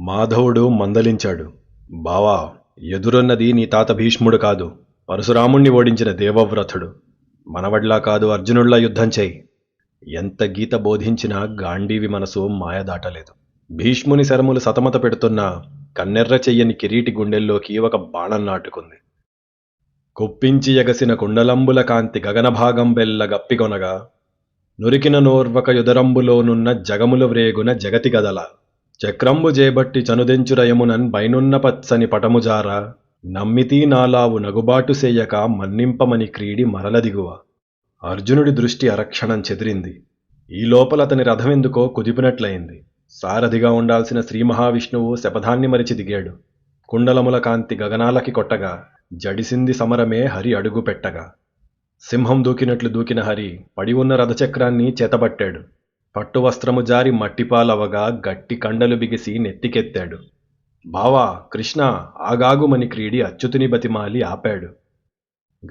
మాధవుడు మందలించాడు. బావా ఎదురున్నది నీ తాత భీష్ముడు కాదు. పరశురాముణ్ణి ఓడించిన దేవవ్రతుడు. మనవడ్లా కాదు అర్జునుడిలా యుద్ధం చేయి. ఎంత గీత బోధించినా గాంధీవి మనసు మాయ దాటలేదు భీష్ముని శరములు సతమత పెడుతున్న కన్నెర్ర చెయ్యని కిరీటి గుండెల్లోకి ఒక బాణం నాటుకుంది. కుప్పించి ఎగసిన కుండలంబుల కాంతి గగనభాగం బెల్ల గప్పికొనగా నురికిన నోర్వక యుదరంబులోనున్న జగములు వ్రేగున జగతి గదల. చక్రంబు జేబట్టి చనుదెంచురయమునన్ బైనున్న పచ్చని పటముజార నమ్మితీ నాలావు నగుబాటు సేయక మన్నింపమని క్రీడి మరలదిగువ. అర్జునుడి దృష్టి అరక్షణం చెదిరింది. ఈ లోపల అతని రథమెందుకో కుదిపినట్లయింది. సారథిగా ఉండాల్సిన శ్రీ మహావిష్ణువు శపథాన్ని మరిచి దిగాడు. కుండలముల కాంతి గగనాలకి కొట్టగా జడిసింది సమరమే హరి అడుగు పెట్టగా. సింహం దూకినట్లు దూకిన హరి పడి ఉన్న రథచక్రాన్ని చేతబట్టాడు. పట్టు వస్త్రము జారి మట్టిపాలవగా గట్టి కండలు బిగిసి నెత్తికెత్తాడు. బావా కృష్ణ ఆగాగుమని క్రీడి అచ్యుతుని బతిమాలి ఆపాడు.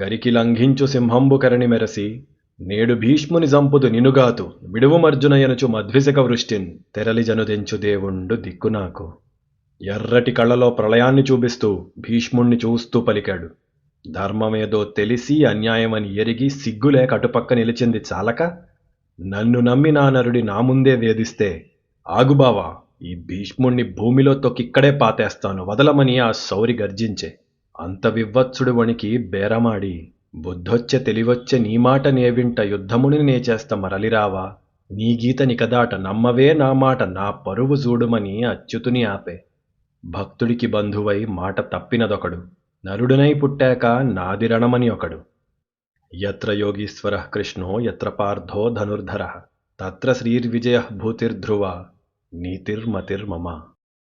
గరికి లంఘించు సింహంబుకరణి మెరసి నేడు భీష్ముని జంపుదు నినుగాతు విడువుమర్జునయనుచు మధ్విశక వృష్టిన్ తెరలి జనుదెంచు దేవుండు దిక్కు నాకు. ఎర్రటి కళ్ళలో ప్రళయాన్ని చూపిస్తూ భీష్ముణ్ణి చూస్తూ పలికాడు. ధర్మమేదో తెలిసి అన్యాయమని ఎరిగి సిగ్గులే కటుపక్క నిలిచింది చాలక? నన్ను నమ్మి నా నరుడి నా ముందే వేధిస్తే ఆగుబావా ఈ భీష్ముణ్ణి భూమిలో తొక్కిక్కడే పాతేస్తాను వదలమని ఆ శౌరి గర్జించే. అంత వివ్వత్సుడు వణికి బేరమాడి బుద్ధొచ్చే తెలివొచ్చే నీ మాట నేవింట యుద్ధముని నేచేస్త మరలిరావా. నీ గీత నికదాట నమ్మవే నా మాట నా పరువు చూడుమని అచ్యుతుని ఆపే. భక్తుడికి బంధువై మాట తప్పినదొకడు నరుడునై పుట్టాక నాదిరణమని ఒకడు. यत्र योगीश्वर कृष्णो यत्र पार्थो धनुर्धर तत्र श्रीर्विजय भूतिर्ध्रुवा नीतिर्मतिर्ममा।